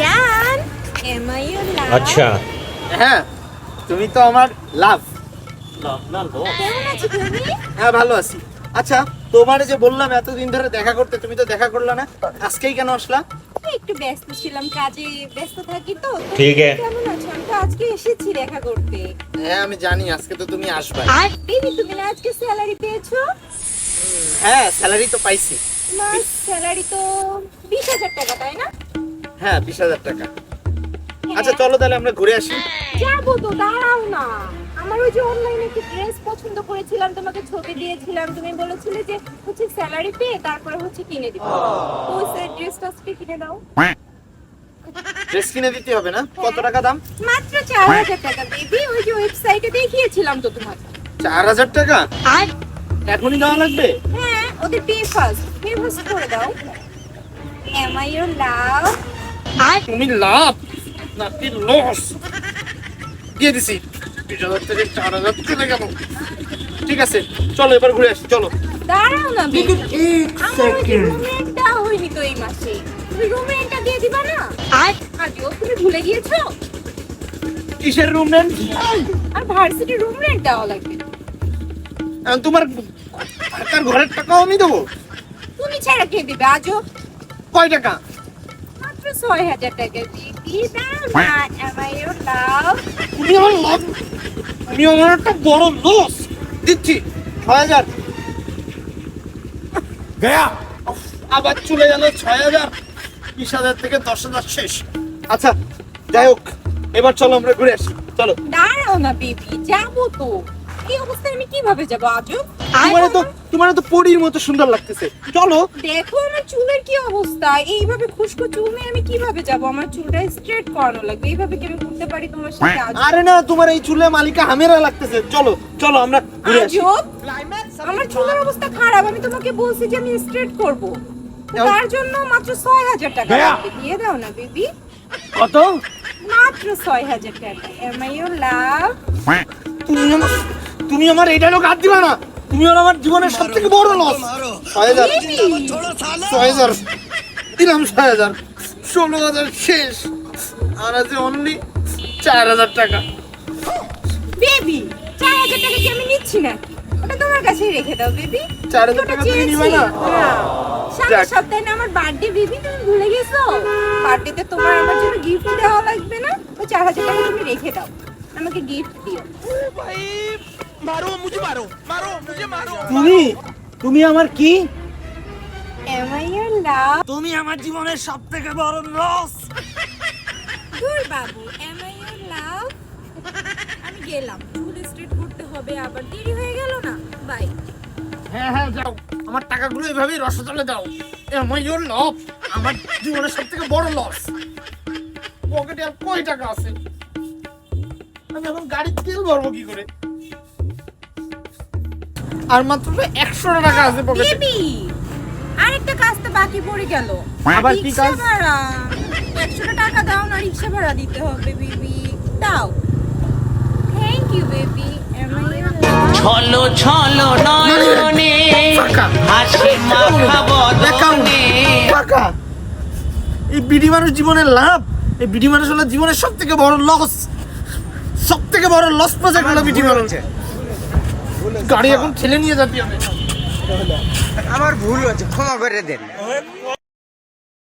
জান M I you love আচ্ছা। হ্যাঁ তুমি তো আমার লাভ হ্যাঁ ভালো আছি। আচ্ছা তোমার যে বললাম এতদিন ধরে দেখা করতে তুমি তো দেখা করলে না। আজকেই কেন আসলা? একটু ব্যস্ত ছিলাম কাজে ব্যস্ত থাকি তো। ঠিক আমি আজকে এসেছি দেখা করতে। হ্যাঁ আমি জানি আজকে তো তুমি আসবে। আর বেবি তুমি না আজকে স্যালারি পেয়েছ? হ্যাঁ স্যালারি তো পাইছি। মাস স্যালারি তো বিশ হাজার টাকা তাই না? হ্যাঁ বিশ হাজার টাকা। আচ্ছা চলো তাহলে আমরা ঘুরে আসি। যাব তো দাঁড়াও না। আমার ওই যে অনলাইনে একটি ড্রেস পছন্দ করেছিলাম তোমাকে ছবি দিয়েছিলাম। তুমি বলেছিলে যে হচ্ছে স্যালারি পেয়ে তারপরে হচ্ছে কিনে দিবো। তো ড্রেসটা আজকে কিনে দাও। ড্রেস কিনে দিতে হবে না? কত টাকা দাম? মাত্র চার হাজার টাকা বেবি ওই যে ওয়েবসাইটে দেখিয়েছিলাম তো তোমাকে। চার হাজার টাকা? আর? এখনই দেওয়া লাগবে? হ্যাঁ ওদের পে ফার্স্ট পে ফার্স্ট করে দাও। এম আই ইউর লাভ তুমি লাভ নাকি লস দিয়ে দিছি। বিশ হাজার থেকে চার হাজার চলে গেল। ঠিক আছে চলো এবার ঘুরে আসি চলো। দাঁড়াও না রেন্ট দেওয়া হয়নি তো এই মাসে। তুমি রুম রেন্টটা দিয়ে দিবা না? আর আজও তুমি ভুলে গিয়েছো? কিসের রুম নেন আর ভার্সিটি রুম রেন্ট দেওয়া লাগবে। তোমার থাকার ঘরের টাকাও আমি দেবো। তুমি ছাড়া কে দিবে? আজও? কয় টাকা? মাত্র ছয় হাজার টাকা দিবি। দাও না এম আই ইউর লাভ তুমি আমার লাভ তুমি আমার একটা বড় লস দিচ্ছি। ছয় হাজার। গয়া আবার চলে গেল ছয় হাজার। বিশ হাজার থেকে দশ হাজার শেষ। আচ্ছা যাই হোক এবার চলো আমরা ঘুরে আসি। চলো। দাঁড়াও না বেবি যাব তো। এই অবস্থায় আমি কীভাবে যাব আজও তোমার তো তোমার তো পরীর মতো সুন্দর লাগতেছে। চলো। দেখো আমার চুলের কি অবস্থা। এইভাবে খুশকো চুল নিয়ে আমি কীভাবে যাব? আমার চুলটা স্ট্রেট করানো লাগবে। এইভাবে কি আমি করতে পারি তোমার সাথে আরে না তোমার এই চুলে মালিকা হামেরা লাগতেছে। চলো চলো আমরা ঘুরে আসি। আমার চুলের অবস্থা খারাপ। আমি তোমাকে বলছি যে আমি স্ট্রেট করব। তার জন্য মাত্র ছয় হাজার টাকা দিয়ে দাও না বেবি। কত? মাত্র ছয় হাজার টাকা। এম আই ইউর লাভ তুমি আমার তুমি আমার এই ডায়লগ হাত দিবা না। তুমি হলো আমার জীবনের সব থেকে বড় লস ছয় হাজার। ছয় হাজার। দিলাম ছয় হাজার। ষোলো হাজার শেষ। আর আছে অনলি চার হাজার টাকা। বেবি চার হাজার টাকা কি আমি নিচ্ছি না ওটা তোমার কাছেই রেখে দাও বেবি চার হাজার টাকা তুমি নিবে না? সামনের যাক। সপ্তাহে না আমার বার্থডে বেবি তুমি ভুলে গেছো? বার্থডেতে তোমার আমার জন্য গিফট দেওয়া লাগবে না? ওই চার হাজার টাকা তুমি রেখে দাও। আমাকে গিফট দিও। তুমি তুমি আমার কি? এম আই ইউর লাভ তুমি আমার জীবনের সবথেকে বড় লস দূর বাবু এম আই ইউর লাভ আমি গেলাম চুল স্ট্রেট করতে হবে আবার দেরি হয়ে গেল না। বাই হ্যাঁ হ্যাঁ যাও। আমার টাকাগুলো এভাবেই রসতলে দাও। আমার ইউর লস আমার জীবনের সব থেকে বড় লস পকেটে আর কয় টাকা আছে? আমি এখন গাড়ির তেল ভরবো কি করে? আর মাত্র একশো টাকা আছে পকেটে আরেকটা কাজ তো বাকি পড়ে গেল। আবার কি কাজ? ভাড়া। টাকা দাও না রিক্সা ভাড়া দিতে হবে বেবি দাও। থ্যাংক ইউ বেবি ছলো ছলো নয়নে হাসি মাখা অ্যাকাউন্ট বদনে। এই বিডি মানুষ জীবনের লাভ এই বিডি মানুষ হলো জীবনের সব থেকে বড় লস সব থেকে বড় লস প্রজেক্ট হলো বিডি মানুষ। গাড়ি এখন ছেলে নিয়ে যাবি আমি। আমার ভুল হয়েছে ক্ষমা করে দেন।